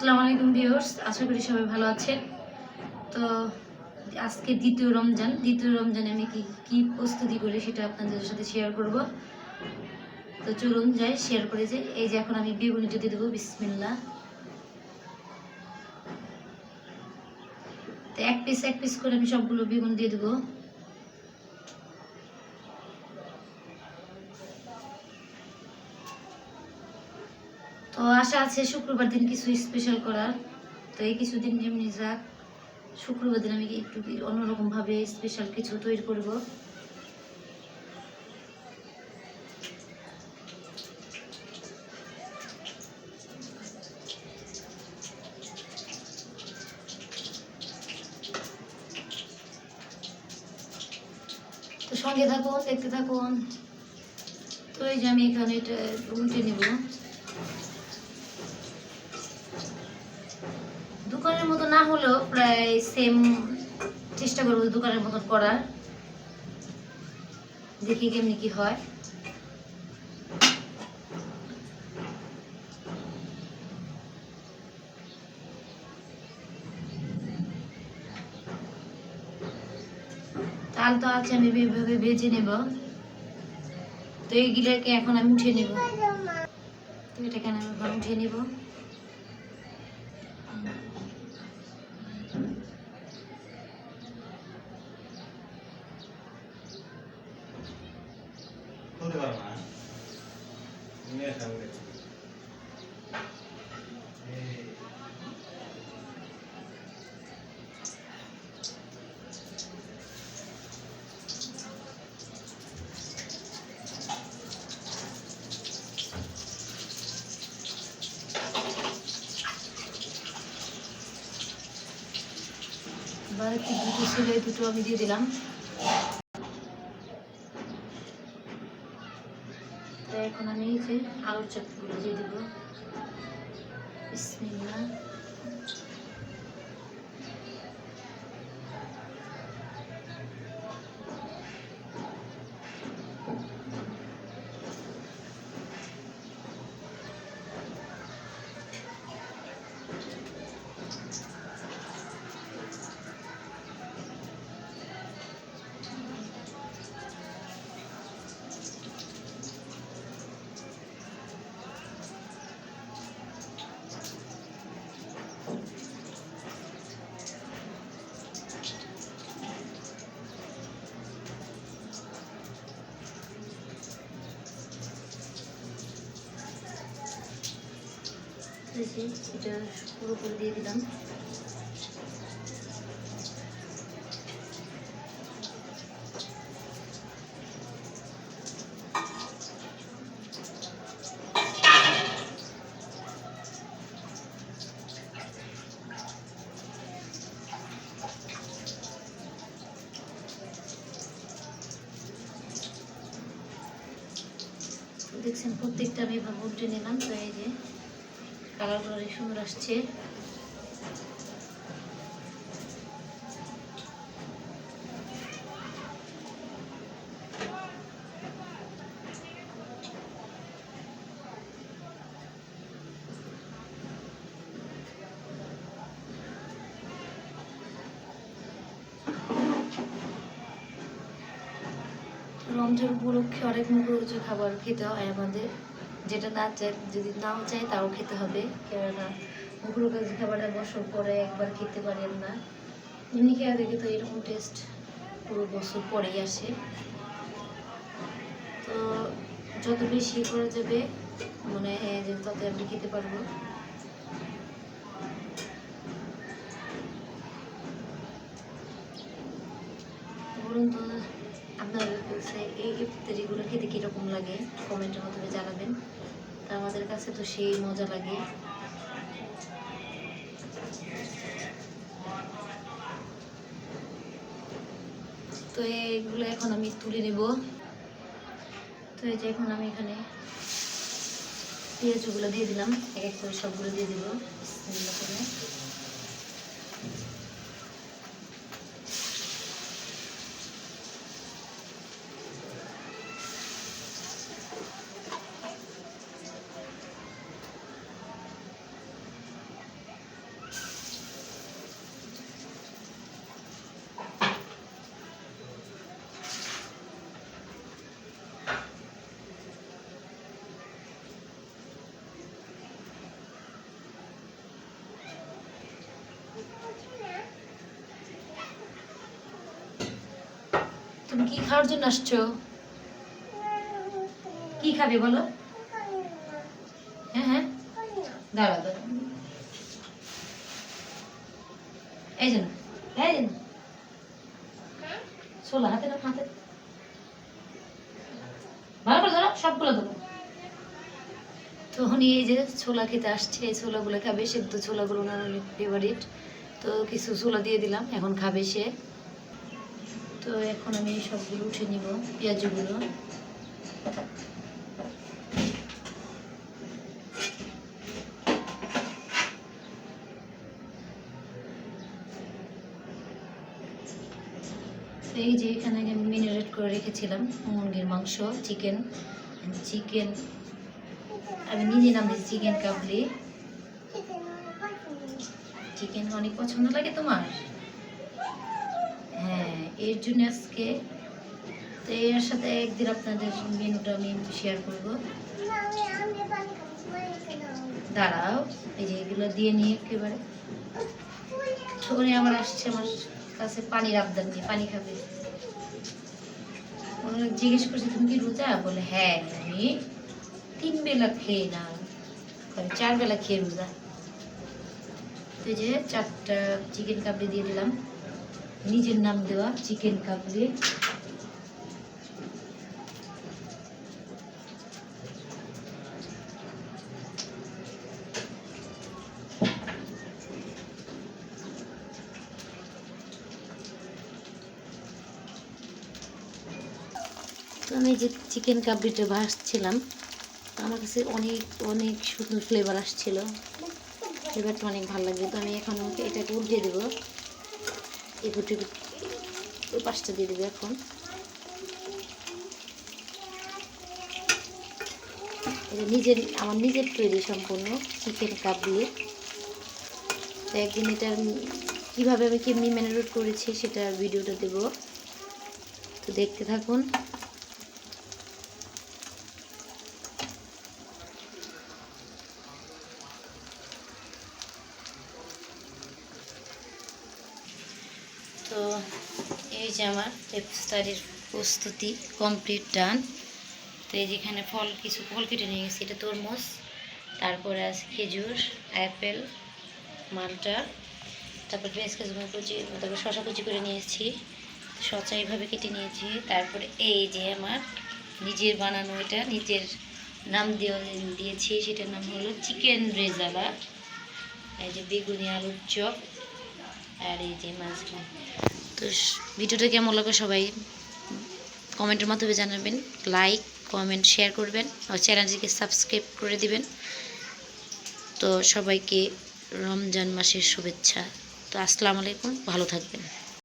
আসসালামু আলাইকুম ভিউয়ার্স, আশা করি সবাই ভালো আছেন। তো আজকে দ্বিতীয় রমজান, দ্বিতীয় রমজানে আমি কি কি প্রস্তুতি করি সেটা আপনাদের সাথে শেয়ার করব। তো চলুন যাই শেয়ার করে যে এই যে এখন আমি বেগুনি যদি দেবো বিসমিল্লা তো এক পিস এক পিস করে আমি সবগুলো বেগুন দিয়ে দেবো। তো আশা আছে শুক্রবার দিন কিছু স্পেশাল করার। তো এই কিছুদিন যেমনি যাক, শুক্রবার দিন আমি একটু অন্যরকমভাবে স্পেশাল কিছু তৈরি করব। তো সঙ্গে থাকুন, দেখতে থাকুন। তো এই যে আমি এখানে এটা উল্টে নেব। দোকানের মতো না হলেও প্রায় সেম চেষ্টা করব দোকানের মতন করার। দেখি কেমনি কি হয়। তাল তো আছে, আমি এইভাবে ভেজে নেব। তো এইগুলোকে এখন আমি উঠে নেব। তো এটাকে আমি এখন উঠিয়ে নেব? Thank you. এবার একটু দুটো ছিল দুটো আমি দিয়ে দিলাম। এখন আমি এই যে আলুর চপগুলো দিয়ে দেবো। বিসমিল্লাহ। যে এটা পুরোপুরি দিয়ে দিলাম। দেখছেন প্রত্যেকটা আমি এভাবে উল্টে নিলাম তো এই যে কালারগুলো অনেক সুন্দর আসছে। রমজান উপলক্ষে অনেক মুখরোচক খাবার খেতে হয় আমাদের। যেটা না চাই যদি নাও চাই তাও খেতে হবে। কেননা মুখরোচ খাবারটা বছর পরে একবার খেতে পারেন না। এমনি খেয়ে দেখে তো এরকম টেস্ট পুরো বছর পরেই আসে। তো যত বেশি করা যাবে মানে যে তত আপনি খেতে পারব। বলুন তো ইফতারিগুলো খেতে কীরকম লাগে কমেন্টের মাধ্যমে জানাবেন। তা আমাদের কাছে তো সেই মজা লাগে। তো এগুলো এখন আমি তুলে নেব। তো এই যে এখন আমি এখানে পেঁয়াজগুলো দিয়ে দিলাম। এক এক করে সবগুলো দিয়ে দিব। করে তুমি কি খাওয়ার জন্য আসছো? কি খাবে বলো? হ্যাঁ হ্যাঁ। দাঁড়া দাঁড়া এই জন্য এই জন্য ছোলা হাতে না হাতে। ভালো করে ধরো, সবগুলো দেবো তখন এই যে ছোলা খেতে আসছে, এই ছোলাগুলো খাবে, সেদ্ধ ছোলাগুলো ওনার অনেক ফেভারিট তো কিছু ছোলা দিয়ে দিলাম, এখন খাবে সে। তো এখন আমি সবগুলো উঠে নিব, পেঁয়াজগুলো। এই যে এখানে আমি মিনারেট করে রেখেছিলাম মুরগির মাংস, চিকেন চিকেন। আমি নিজে নাম দিয়েছি চিকেন কাবলি। চিকেন অনেক পছন্দ লাগে তোমার? হ্যাঁ। এর জন্য আজকে তো এর সাথে একদিন আপনাদের মেনুটা আমি শেয়ার করব। দাঁড়াও, এই যে এগুলো দিয়ে নিয়ে একেবারে। তো উনি আবার আসছে আমার কাছে পানির আবদার নিয়ে, পানি খাবে। ওনারা জিজ্ঞেস করছে, তুমি কি রোজা? বলে হ্যাঁ আমি তিন বেলা খেয়ে না চার বেলা খেয়ে রোজা। তো যে চারটা চিকেন কাবলি দিয়ে দিলাম। নিজের নাম দেওয়া চিকেন তো আমি যে চিকেন কাবলিটা ভাসছিলাম আমার কাছে অনেক অনেক সুন্দর ফ্লেভার আসছিল। ফ্লেভারটা অনেক ভালো লাগবে, তো আমি এখন এটাকে উল্টে দেবো। ফুটে ওই পাশটা দিয়ে দেবে এখন। এটা নিজের, আমার নিজের তৈরি সম্পূর্ণ চিকেন দিয়ে। তো একদিন এটা কীভাবে আমি কেমনি ম্যানেজ করেছি সেটা ভিডিওটা দেব। তো দেখতে থাকুন। তো এই যে আমার ইফতারির প্রস্তুতি কমপ্লিট, ডান। তো এই যেখানে ফল কিছু, ফল কেটে নিয়ে গেছি। এটা তরমুজ, তারপরে আছে খেজুর, অ্যাপেল, মালটা, তারপর পেঁয়াজ, কুচি কুচি তারপর শশা কুচি করে নিয়েছি শসা এইভাবে কেটে নিয়েছি। তারপরে এই যে আমার নিজের বানানো, এটা নিজের নাম দিয়ে দিয়েছি। সেটার নাম হলো চিকেন রেজালা। এই যে বেগুনি আলুর চপ। আর এই যে মাঝখানে তো ভিডিওটা কেমন লাগবে সবাই কমেন্টের মাধ্যমে জানাবেন। লাইক কমেন্ট শেয়ার করবেন। আর চ্যানেলটিকে সাবস্ক্রাইব করে দিবেন। তো সবাইকে রমজান মাসের শুভেচ্ছা। তো আসসালামু আলাইকুম, ভালো থাকবেন।